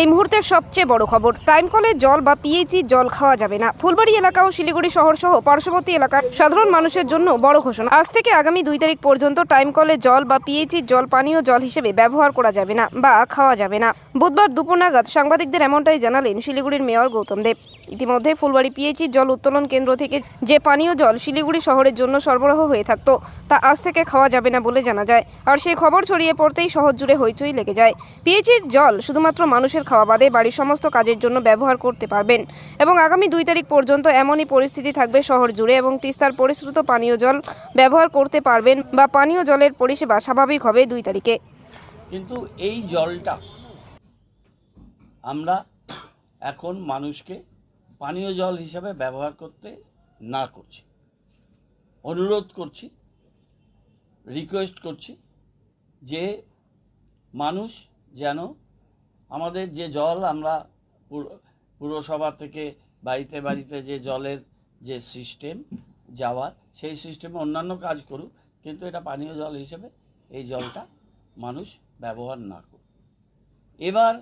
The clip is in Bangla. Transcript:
এই মুহূর্তের সবচেয়ে বড় খবর, টাইম কলে জল বা পিএইচি জল খাওয়া যাবে না। ফুলবাড়ি এলাকা ও শিলিগুড়ি শহর সহ পার্শ্ববর্তী এলাকার সাধারণ মানুষের জন্য বড় ঘোষণা। আজ থেকে আগামী দুই তারিখ পর্যন্ত টাইম কলে জল বা পিএইচি জল পানীয় জল হিসেবে ব্যবহার করা যাবে না বা খাওয়া যাবে না। বুধবার দুপুর নাগাদ সাংবাদিকদের এমনটাই জানালেন শিলিগুড়ির মেয়র গৌতম দেব। ইতিমধ্যে ফুলবাড়ি পিএইচির জল উত্তোলন কেন্দ্র থেকে যে পানীয় জল শিলিগুড়ি শহরের জন্য সরবরাহ হয়ে থাকতো, তা আজ থেকে খাওয়া যাবে না বলে জানা যায়। আর সেই খবর ছড়িয়ে পড়তেই শহর জুড়ে হইচই লেগে যায়। পিএইচির জল শুধুমাত্র মানুষের খাওয়া বাদে বাড়ির সমস্ত কাজের জন্য ব্যবহার করতে পারবেন। এবং আগামী দুই তারিখ পর্যন্ত এমনই পরিস্থিতি থাকবে শহর জুড়ে এবং তিস্তার পরিশ্রুত পানীয় জল ব্যবহার করতে পারবেন বা পানীয় জলের পরিষেবা স্বাভাবিক হবে দুই তারিখে। কিন্তু এই জলটা আমরা এখন মানুষকে পানীয় জল হিসাবে ব্যবহার করতে না করছি। অনুরোধ করছি রিকোয়েস্ট করছি যে মানুষ যেন আমাদের যে জল আমরা পুরসভা থেকে বাড়িতে বাড়িতে যে জলের যে সিস্টেম যাওয়ার, সেই সিস্টেমে অন্যান্য কাজ করুক, কিন্তু এটা পানীয় জল হিসেবে এই জলটা মানুষ ব্যবহার না করুক। এবার